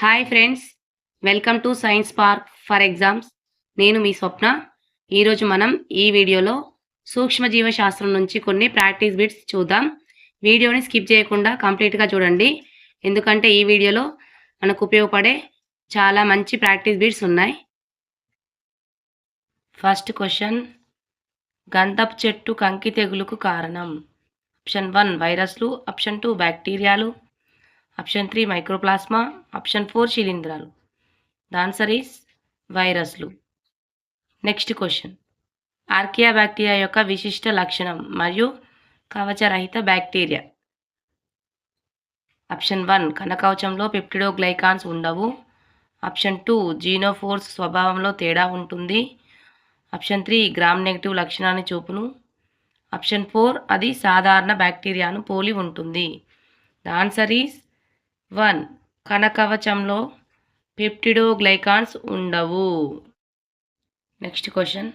Hi friends welcome to science park for exams నేను మీ స్వప్న ఈరోజు మనం ఈ వీడియోలో సూక్ష్మజీవ శాస్త్రం నుంచి కొన్ని ప్రాక్టీస్ బిట్స్ చూద్దాం వీడియోని స్కిప్ చేయకుండా కంప్లీట్గా చూడండి ఎందుకంటే ఈ వీడియోలో మనకు ఉపయోగపడే చాలా మంచి ప్రాక్టీస్ బిట్స్ ఉన్నాయి ఫస్ట్ క్వశ్చన్ గంధపు చెట్టు కంకి తెగులుకు కారణం ఆప్షన్ వన్ వైరస్లు option two బ్యాక్టీరియాలు option three microplasma option four శిలీంధ్రాలు ద ఆన్సర్ ఈస్ వైరస్లు నెక్స్ట్ క్వశ్చన్ ఆర్కియా బ్యాక్టీరియా యొక్క విశిష్ట లక్షణం మరియు కవచరహిత బ్యాక్టీరియా ఆప్షన్ వన్ కనకవచంలో పెప్టిడో గ్లైకాన్స్ ఉండవు ఆప్షన్ టూ జీనోఫోర్స్ స్వభావంలో తేడా ఉంటుంది ఆప్షన్ త్రీ గ్రామ్ నెగిటివ్ లక్షణాన్ని చూపును ఆప్షన్ ఫోర్ అది సాధారణ బ్యాక్టీరియాను పోలి ఉంటుంది ద ఆన్సర్ ఈస్ వన్ కనకవచంలో పెప్టిడోగ్లైకాన్స్ ఉండవు నెక్స్ట్ క్వశ్చన్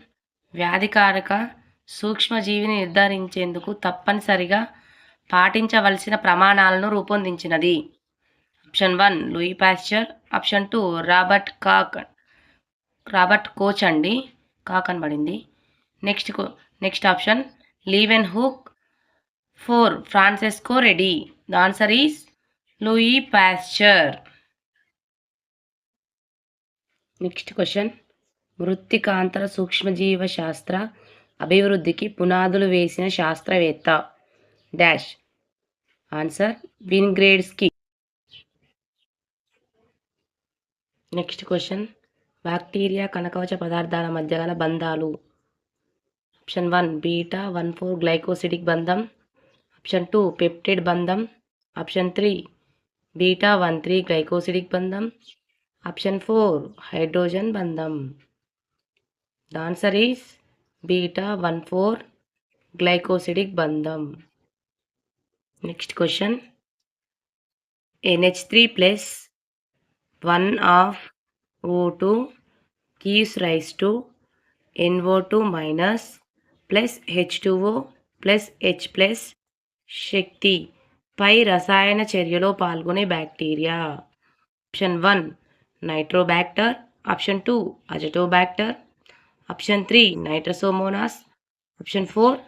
వ్యాధికారక సూక్ష్మజీవిని నిర్ధారించేందుకు తప్పనిసరిగా పాటించవలసిన ప్రమాణాలను రూపొందించినది option one Louis Pasteur option two Robert Koch Robert Koch అండి Koch అనబడింది next next option Leeuwenhoek four Francesco Redi the answer Louis Pasteur next question మృత్తికాంతర సూక్ష్మజీవ శాస్త్ర అభివృద్ధికి పునాదులు వేసిన శాస్త్రవేత్త dash answer Winogradsky next question bacteria కనకవచ పదార్థాల మధ్య గల బంధాలు option one beta one four glycosidic బంధం ఆప్షన్ టూ పెప్టెడ్ బంధం option three beta one three glycosidic बंधम option four hydrogen बंधम the answer is beta one four glycosidic बंधम next question N H three plus one of O two gives two to plus H two O plus H plus शक्ति పై రసాయన చర్యలో పాల్గొనే bacteria option one nitrobacter option two azotobacter option three nitrosomonas option four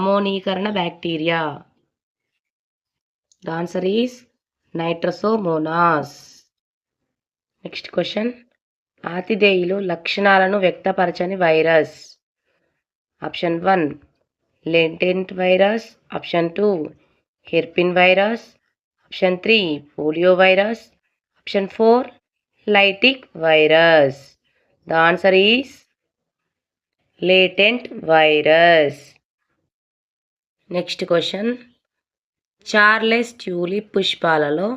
అమోనీకరణ bacteria The is nitrosomonas next question ఆతిథేయులు లక్షణాలను వ్యక్తపరచని virus option one latent virus option two herpes virus option three polio virus option four lytic virus the answer is latent virus next question Charles tulip పుష్పాలలో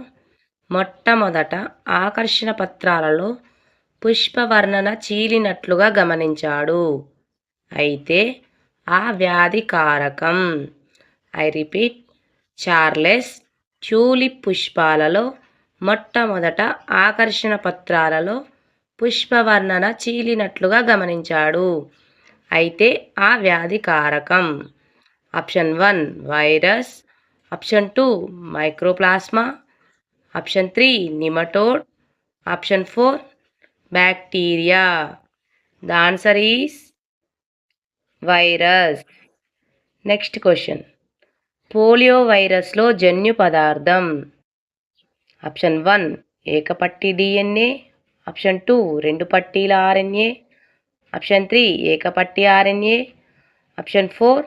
మొట్టమొదట ఆకర్షణ పత్రాలలో పుష్పవర్ణన చీలినట్లుగా గమనించాడు అయితే ఆ వ్యాధి కారకం I repeat Charles tulip పుష్పాలలో మొట్టమొదట ఆకర్షణ పత్రాలలో పుష్పవర్ణన చీలినట్లుగా గమనించాడు అయితే ఆ వ్యాధి కారకం option one virus option two microplasma option three nematode option four bacteria the answer is virus next question polio వైరస్లో జన్యు పదార్థం ఆప్షన్ వన్ ఏకపట్టి డిఎన్ఏ ఆప్షన్ టూ రెండు పట్టీల ఆర్ఎన్ఏ ఆప్షన్ త్రీ ఏకపట్టి ఆర్ఎన్ఏ ఆప్షన్ ఫోర్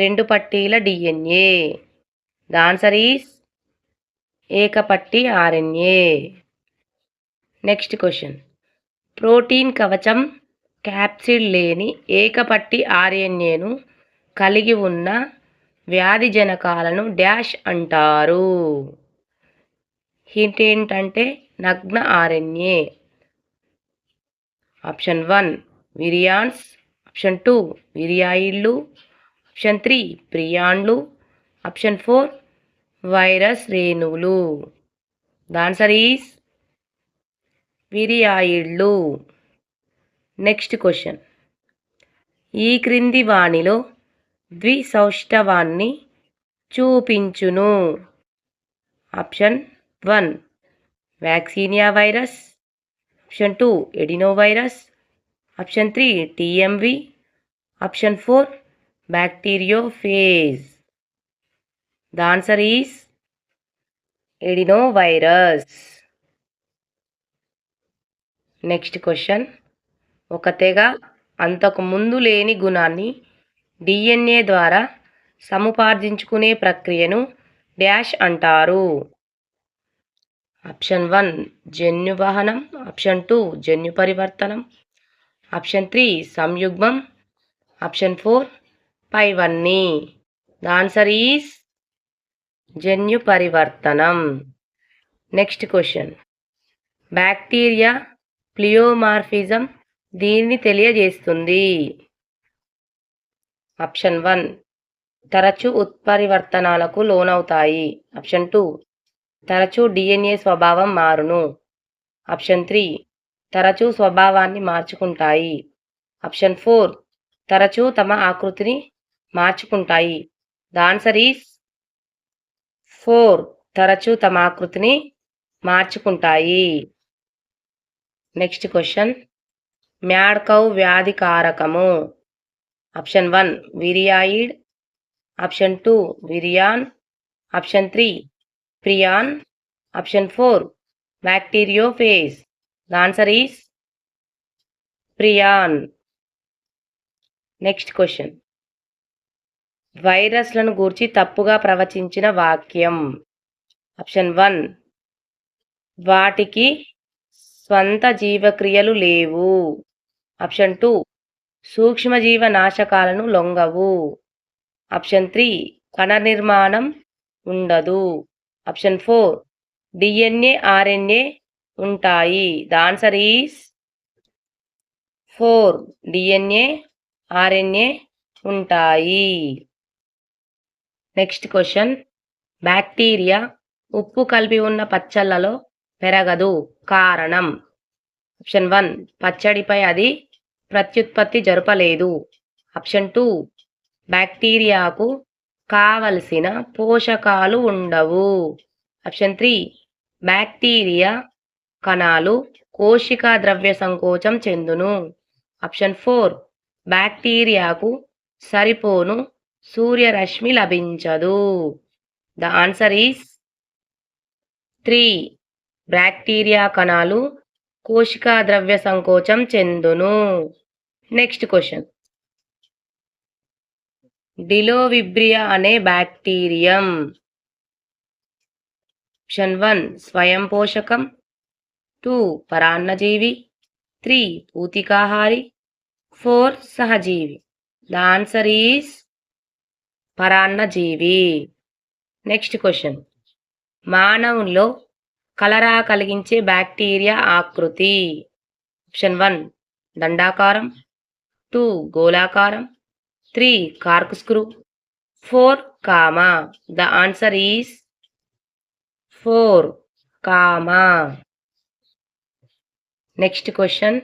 రెండు పట్టీల డిఎన్ఏ ద ఆన్సర్ ఈస్ ఏకపట్టి RNA next question protein కవచం క్యాప్సిడ్ లేని ఏకపట్టి ఆర్ఎన్ఏను కలిగి ఉన్న వ్యాధి జనకాలను డ్యాష్ అంటారు హింట్ ఏంటంటే నగ్న ఆరణ్యే option one virions option two విరియాయిళ్ళు option three ప్రియాన్లు ఆప్షన్ ఫోర్ వైరస్ రేణువులు ద ఆన్సర్ ఈస్ విరియాయిళ్ళు నెక్స్ట్ క్వశ్చన్ ఈ క్రింది వాణిలో ద్విసౌష్టవాన్ని చూపించును option one vaccinia virus option two adeno virus option three TMV option four phage the answer is adeno virus next question ఒక తెగ అంతకు ముందు లేని గుణాన్ని డిఎన్ఏ ద్వారా సముపార్జించుకునే ప్రక్రియను డ్యాష్ అంటారు ఆప్షన్ వన్ జన్యు ఆప్షన్ టూ జన్యు పరివర్తనం ఆప్షన్ త్రీ సంయుగ్మం ఆప్షన్ ఫోర్ పైవన్నీ ద ఆన్సర్ ఈస్ జన్యు పరివర్తనం నెక్స్ట్ క్వశ్చన్ బ్యాక్టీరియా ప్లియోమార్ఫిజం దీన్ని తెలియజేస్తుంది ఆప్షన్ వన్ తరచు ఉత్పరివర్తనాలకు లోనవుతాయి ఆప్షన్ టూ తరచూ డిఎన్ఏ స్వభావం మారును ఆప్షన్ త్రీ తరచూ స్వభావాన్ని మార్చుకుంటాయి ఆప్షన్ ఫోర్ తరచూ తమ ఆకృతిని మార్చుకుంటాయి దాన్సర్ ఈస్ ఫోర్ తరచూ తమ ఆకృతిని మార్చుకుంటాయి నెక్స్ట్ క్వశ్చన్ మ్యాడ్కౌ వ్యాధి కారకము option one viroid option two virion option three prion option four bacteriophage the answer is prion next question వైరస్లను గూర్చి తప్పుగా ప్రవచించిన వాక్యం ఆప్షన్ వన్ వాటికి స్వంత జీవక్రియలు లేవు ఆప్షన్ టూ సూక్ష్మజీవ నాశకాలను లొంగవు ఆప్షన్ త్రీ కణ నిర్మాణం ఉండదు ఆప్షన్ ఫోర్ డిఎన్ఏ ఆర్ఎన్ఏ ఉంటాయి the answer is four DNA RNA ఉంటాయి నెక్స్ట్ క్వశ్చన్ బ్యాక్టీరియా ఉప్పు కలిపి ఉన్న పచ్చళ్ళలో పెరగదు కారణం ఆప్షన్ వన్ పచ్చడిపై అది ప్రత్యుత్పత్తి జరపలేదు ఆప్షన్ టూ బ్యాక్టీరియాకు కావలసిన పోషకాలు ఉండవు ఆప్షన్ త్రీ బ్యాక్టీరియా కణాలు కోశిక ద్రవ్య సంకోచం చెందును ఆప్షన్ ఫోర్ బ్యాక్టీరియాకు సరిపోను సూర్యరశ్మి లభించదు the answer is three bacteria కణాలు కోశిక ద్రవ్య సంకోచం చెందును నెక్స్ట్ క్వశ్చన్ డిలోవిబ్రియా అనే బ్యాక్టీరియం ఆప్షన్ వన్ స్వయం పోషకం టూ పరాన్నజీవి త్రీ పూతికాహారి ఫోర్ సహజీవి ద ఆన్సర్ ఈస్ పరాన్నజీవి నెక్స్ట్ క్వశ్చన్ మానవుల్లో కలరా కలిగించే బ్యాక్టీరియా ఆకృతి ఆప్షన్ వన్ దండాకారం two గోళాకారం three corkscrew four comma the answer is four comma next question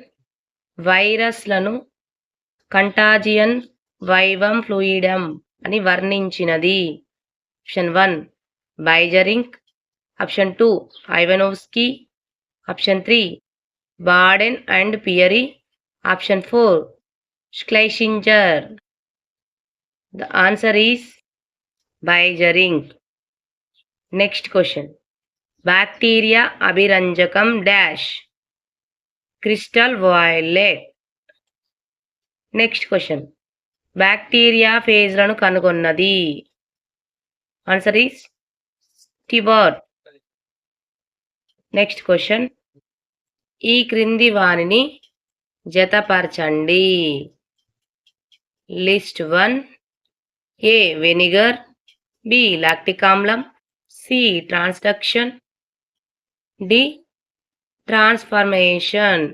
వైరస్లను contagion వైవం ఫ్లూయిడం అని వర్ణించినది option one Beijerinck option two Ivanovsky option three Baden and Pierre option four Schleichinger. The answer is Bijering. Next question. Bacteria Abhiranjakam dash. Crystal violet. Next question bacteria ఫేజ్లను కనుగొన్నది answer is టిబర్ next question ఈ క్రింది వాణిని జతపరచండి list one A vinegar B lactic ఆమ్లం C transduction D transformation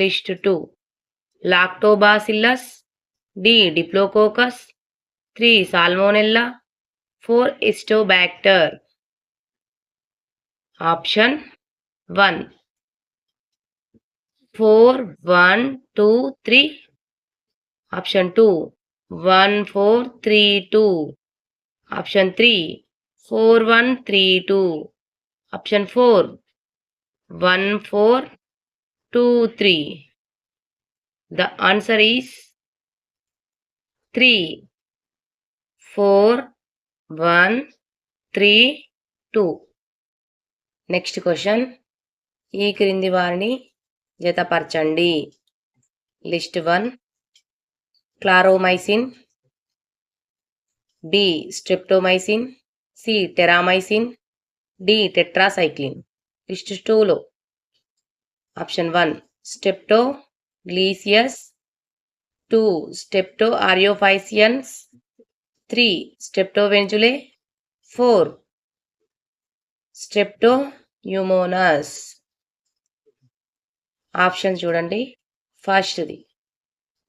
list two lactobacillus D diplococcus three salmonella four acetobacter option one four one two three option two one four three two option three four one three two option four one four two three the answer is three four one three two next question ఈ క్రింది వారిని జతపరచండి list one chloromycin B streptomycin C terramycin D tetracycline ఇష్ట టూలో option one స్టెప్టో గ్లీసియస్ two స్టెప్టో ఆరియోఫైసియన్స్ three స్టెప్టోవెంజులే ఫోర్ స్టెప్టో న్యూమోనాస్ ఆప్షన్ చూడండి ఫస్ట్ది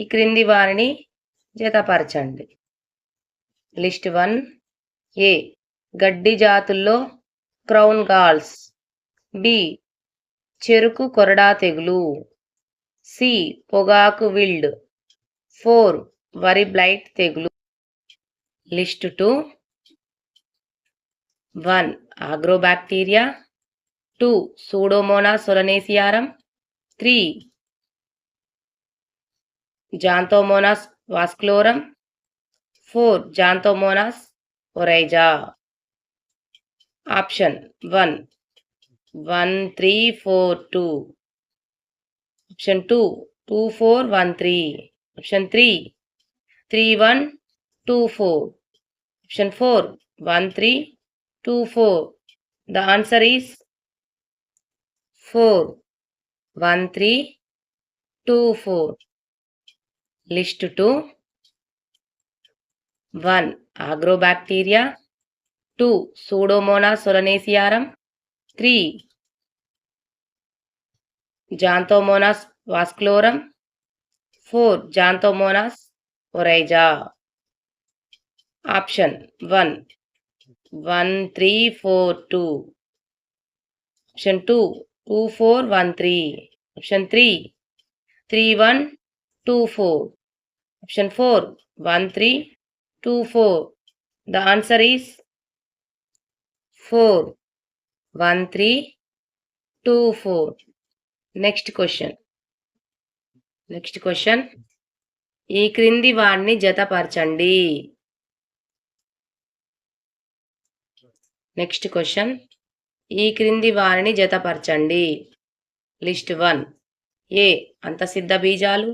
ఈ క్రింది వారిని జతపరచండి లిస్ట్ వన్ ఏ గడ్డి జాతుల్లో క్రౌన్ గాల్స్ బి చెరుకు కొరడా తెగులు సి పొగాకు విల్డ్ ఫోర్ వరి బ్లైట్ తెగులు list two one agrobacteria two సూడోమోనా సొలనేసియారం three जानतोमोना वास्क्लोरम four जानतोमोना Oryza option one one three four two option two two four one three option three three one two four option four one three two four the answer is four one three two four List to 1. Agrobacteria 2. Pseudomonas solanacearum 3. Xanthomonas vasculorum 4. Xanthomonas oryza. Option 1. 1, 3, 4, 2. Option 2. 2, 4, 1, 3. Option 3. 3, 1, two four option four one three two four the answer is four one three two four next question next question ఈ క్రింది వాడిని జతపరచండి next question ఈ క్రింది వారిని జతపరచండి list one A అంత సిద్ధ బీజాలు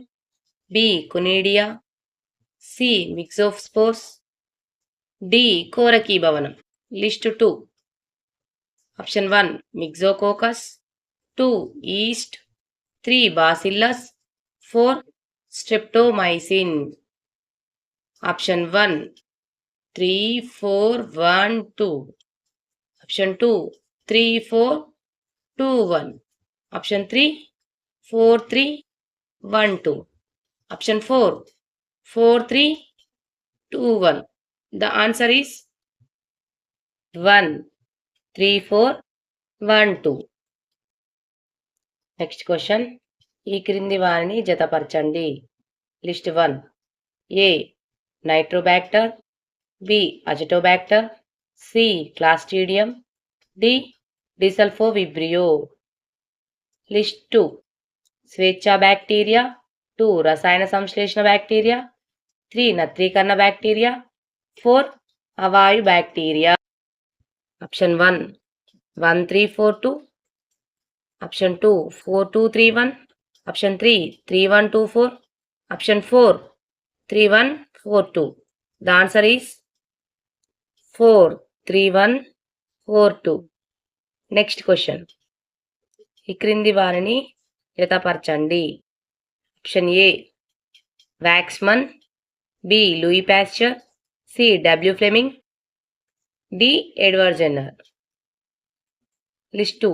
B conidia C myxospores D కోరకీ భవనం list two option one myxococcus two yeast three bacillus four streptomycin option one three four one two option two three four two one option three four three one two option four four three two one the answer is one three four one two next question ఈ క్రింది వారిని జతపరచండి list one A nitrobacter B azotobacter C clostridium D desulfovibrio vibrio list two స్వేచ్ఛా bacteria two రసాయన సంశ్లేషణ bacteria three నత్రీకరణ bacteria four అవాయు bacteria option one one three four two option two four two three one option three three one two four option four three one four two the answer is four three one four two next question ఈ క్రింది వారిని జతపరచండి option A Waksman B Louis Pasteur C W Fleming D Edward Jenner list two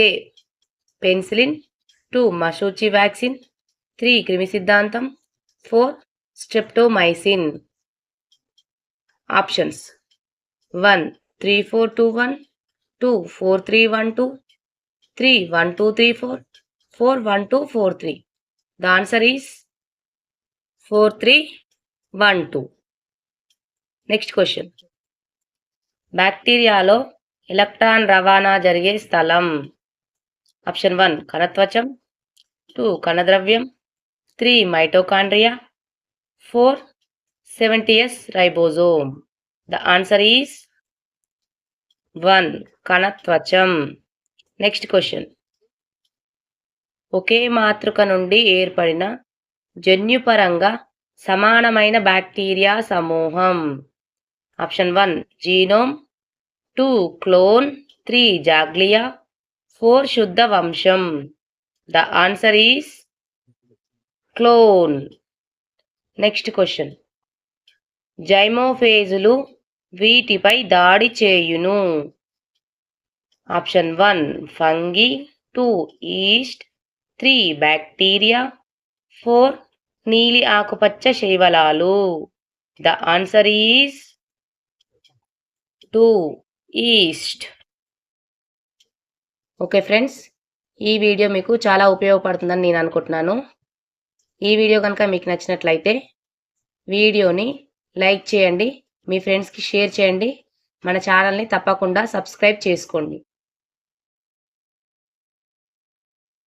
A penicillin two मशोची vaccine three क्रिमि सिद्धांत four streptomycin options one three four two one two four three one two three one two three four four one two four three the four three one two next question బ్యాక్టీరియాలో electron రవాణా జరిగే స్థలం option one కణత్వచం two కణద్రవ్యం three mitochondria four seventy S ribosome the answer is one కణత్వచం next question ఒకే మాతృక నుండి ఏర్పడిన జన్యుపరంగా సమానమైన బ్యాక్టీరియా సమూహం option one genome two clone three జాగ్లియా four శుద్ధ వంశం the answer is clone next question జైమోఫేజులు వీటిపై దాడి చేయును option one fungi two yeast three bacteria four నీలి ఆకుపచ్చ శైవలాలు the answer is two yeast okay friends ఈ వీడియో మీకు చాలా ఉపయోగపడుతుందని నేను అనుకుంటున్నాను ఈ వీడియో కనుక మీకు నచ్చినట్లయితే వీడియోని లైక్ చేయండి మీ ఫ్రెండ్స్కి షేర్ చేయండి మన ఛానల్ని తప్పకుండా సబ్స్క్రైబ్ చేసుకోండి